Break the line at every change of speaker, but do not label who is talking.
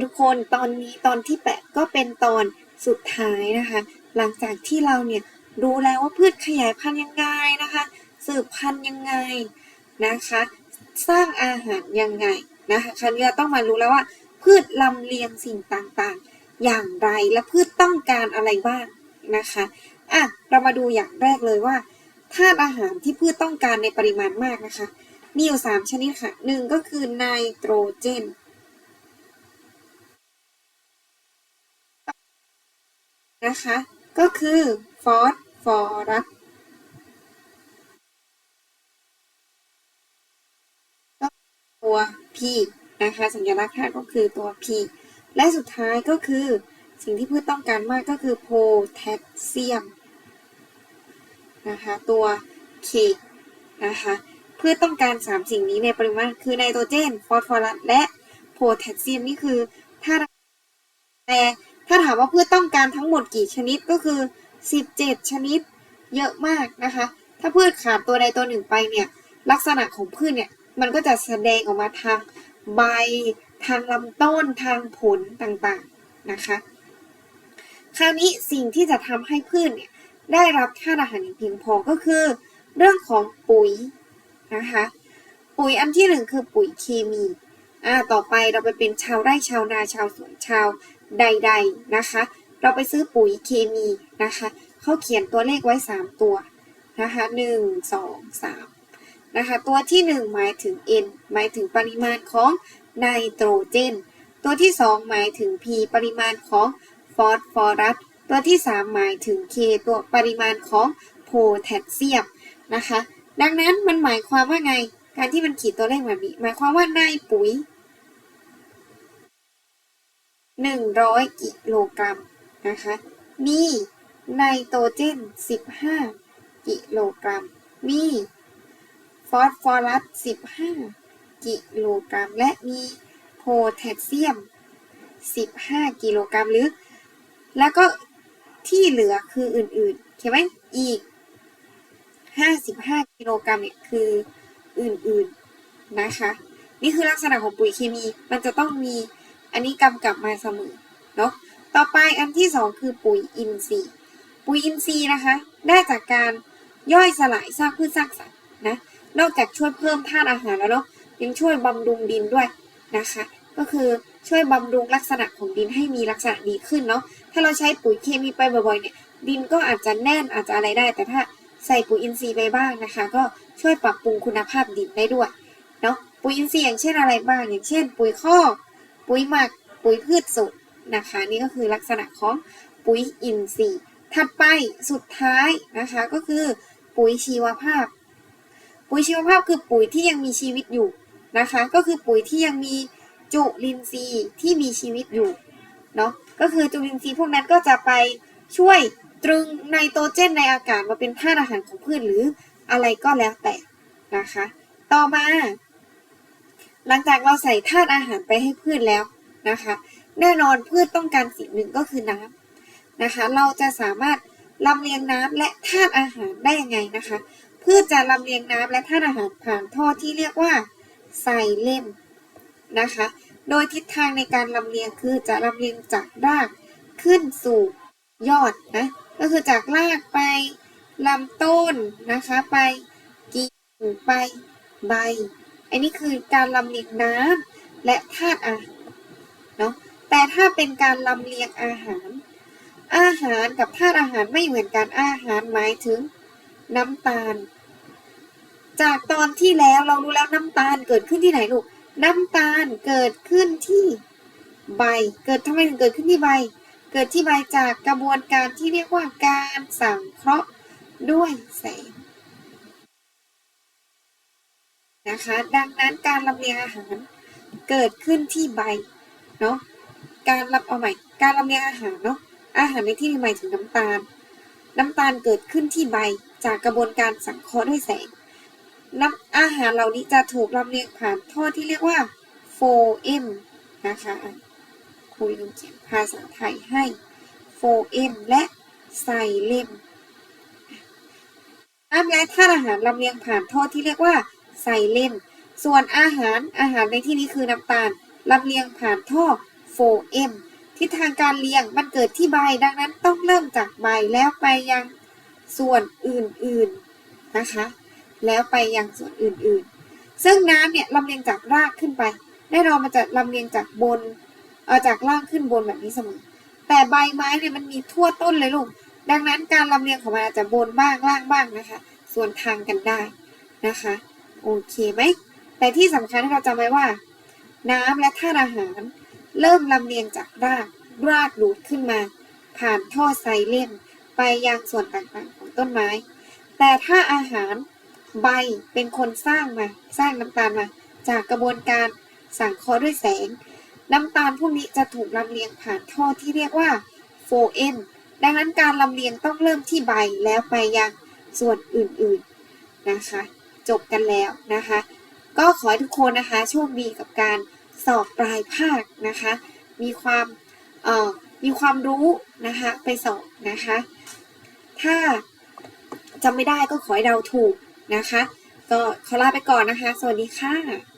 ทุกคนตอนนี้ตอนที่แปดก็เป็นตอนสุดท้ายนะคะ หลังจากที่เราเนี่ยรู้แล้วว่าพืชขยายพันธุ์ยังไงนะคะ สืบพันธุ์ยังไงนะคะ สร้างอาหารยังไงนะคะคราวนี้เราต้องมารู้แล้วว่า พืชลำเลียงสิ่งต่างๆ อย่างไรและพืชต้องการอะไรบ้างนะคะอะเรามาดูอย่างแรกเลยว่าธาตุอาหารที่พืชต้องการในปริมาณมากนะคะ มีอยู่ 3 ชนิดค่ะหนึ่งก็คือไนโตรเจน นะคะ ก็คือฟอสฟอรัสตัว P นะคะ สัญลักษณ์ธาตุก็คือตัว P และสุดท้ายก็คือสิ่งที่พืชต้องการมากก็คือโพแทสเซียมนะคะตัว K นะคะพืชต้องการ 3 สิ่งนี้ในปริมาณคือไนโตรเจน ฟอสฟอรัสและโพแทสเซียมนี่คือธาตุแต่ ถ้าถามว่าพืชต้องการทั้งหมดกี่ชนิดก็คือ 17 ชนิดเยอะมากนะคะ ถ้าพืชขาดตัวใดตัวหนึ่งไปเนี่ยลักษณะของพืชเนี่ยมันก็จะแสดงออกมาทางใบ ทางลำต้นทางผลต่างๆนะคะคราวนี้สิ่งที่จะทำให้พืชเนี่ยได้รับธาตุอาหารอย่างเพียงพอก็คือ เรื่องของปุ๋ยนะคะปุ๋ยอันที่หนึ่งคือปุ๋ยเคมีอ่าต่อไปเราไปเป็นชาวไร่ชาวนาชาวสวนชาว ใดๆนะคะ เราไปซื้อปุ๋ยเคมีนะคะเขาเขียนตัวเลขไว้ 3 ตัวนะคะ1 2 3นะคะตัวที่ 1 หมายถึง N หมายถึงปริมาณของไนโตรเจน ตัวที่ 2 หมายถึง P ปริมาณของฟอสฟอรัส ตัวที่ 3 หมายถึง K ตัวปริมาณของโพแทสเซียมนะคะ ดังนั้นมันหมายความว่าไง การที่มันขีดตัวเลขแบบนี้ หมายความว่าในปุ๋ย 100 กิโลกรัมนะคะมีไนโตรเจน 15 กิโลกรัม มีฟอสฟอรัส 15 กิโลกรัม และมีโพแทสเซียม 15 กิโลกรัมหรือ แล้วก็ที่เหลือคืออื่นๆเข้าไหมอีก 55 กิโลกรัมเนี่ยคืออื่นๆนะคะ นี่คือลักษณะของปุ๋ยเคมี มันจะต้องมี อันนี้กำกับมาเสมอเนาะต่อไปอันที่สองคือปุ๋ยอินทรีย์ ปุ๋ยอินทรีย์นะคะ ได้จากการย่อยสลายซากพืชซากสัตว์นะนอกจากช่วยเพิ่มธาตุอาหารแล้วเนาะยังช่วยบำรุงดินด้วยนะคะ ก็คือช่วยบำรุงลักษณะของดินให้มีลักษณะดีขึ้นเนาะถ้าเราใช้ปุ๋ยเคมีไปบ่อยๆเนี่ยดินก็อาจจะแน่นอาจจะอะไรได้ แต่ถ้าใส่ปุ๋ยอินทรีย์ไปบ้างนะคะ ก็ช่วยปรับปรุงคุณภาพดินได้ด้วยเนาะปุ๋ยอินทรีย์อย่างเช่นอะไรบ้างอย่างเช่น ปุ๋ยคอก ปุ๋ยหมัก ปุ๋ยพืชสดนะคะ นี่ก็คือลักษณะของปุ๋ยอินทรีย์ ถัดไปสุดท้ายนะคะก็คือปุ๋ยชีวภาพ ปุ๋ยชีวภาพคือปุ๋ยที่ยังมีชีวิตอยู่นะคะ ก็คือปุ๋ยที่ยังมีจุลินทรีย์ที่มีชีวิตอยู่เนาะ ก็คือจุลินทรีย์พวกนั้นก็จะไปช่วยตรึงไนโตรเจนในอากาศมาเป็นธาตุอาหารของพืชหรืออะไรก็แล้วแต่นะคะ ต่อมา หลังจากเราใส่ธาตุอาหารไปให้พืชแล้วนะคะ แน่นอนพืชต้องการสิ่งหนึ่งก็คือน้ำนะคะ เราจะสามารถลำเลียงน้ำและธาตุอาหารได้ยังไงนะคะ พืชจะลำเลียงน้ำและธาตุอาหารผ่านท่อที่เรียกว่าไซเลมนะคะ โดยทิศทางในการลำเลียงคือจะลำเลียงจากรากขึ้นสู่ยอดนะ ก็คือจากรากไปลำต้นนะคะไปกิ่งไปใบ อันนี้คือการลำเลียงน้ำและธาตุอาหารเนาะแต่ถ้าเป็นการลำเลียงอาหาร อาหารกับธาตุอาหารไม่เหมือนกันอาหารหมายถึงน้ำตาล จากตอนที่แล้วเรารู้แล้วน้ำตาลเกิดขึ้นที่ไหนลูกน้ำตาลเกิดขึ้นที่ใบ เกิดทำไมถึงเกิดขึ้นที่ใบ เกิดที่ใบจากกระบวนการที่เรียกว่าการสังเคราะห์ด้วยแสง นะคะ ดังนั้นการลำเลียงอาหารเกิดขึ้นที่ใบเนาะการรับเอาใหม่การลำเลียงอาหารเนาะอาหารในที่นี้หมายถึงน้ำตาล น้ำตาลเกิดขึ้นที่ใบจากกระบวนการสังเคราะห์ด้วยแสงน้ำอาหารเหล่านี้จะถูกลำเลียงผ่านท่อที่เรียกว่าโฟเอมนะคะคุยลงเขียนภาษาไทยให้โฟเอมและไซเลมน้ำและธาตุอาหารลำเลียงผ่านท่อที่เรียกว่า ไซเล่มส่วนอาหารอาหารในที่นี้คือน้ำตาลลำเลียงผ่านท่อโฟเอมทิศทางการเรียงมันเกิดที่ใบดังนั้นต้องเริ่มจากใบแล้วไปยังส่วนอื่นๆนะคะ แล้วไปยังส่วนอื่นๆ ซึ่งน้ำเนี่ยลำเลียงจากรากขึ้นไปแน่นอนมันจะลำเลียงจากบนเออจากล่างขึ้นบนแบบนี้เสมอ แต่ใบไม้เนี่ยมันมีทั่วต้นเลยลูก ดังนั้นการลำเลียงของมันอาจจะบนบ้างล่างบ้างนะคะ ส่วนทางกันได้นะคะ โอเคไหม แต่ที่สำคัญเราจำไว้ว่า น้ำและธาตุอาหาร เริ่มลำเลียงจากราก รากดูดขึ้นมา ผ่านท่อไซเลมไปยังส่วนต่างๆของต้นไม้ แต่ถ้าอาหารใบเป็นคนสร้างมา สร้างน้ำตาลมา จากกระบวนการสังเคราะห์ด้วยแสง น้ำตาลพวกนี้จะถูกลำเลียงผ่านท่อที่เรียกว่าโฟเอนดังนั้นการลำเลียงต้องเริ่มที่ใบแล้วไปยังส่วนอื่นๆนะคะ จบกันแล้วนะคะ ก็ขอให้ทุกคนนะคะโชคดีกับการสอบปลายภาคนะคะ มีความเอ่อมีความรู้นะคะไปสอบนะคะ ถ้าจำไม่ได้ก็ขอให้เราถูกนะคะ ก็ขอลาไปก่อนนะคะ สวัสดีค่ะ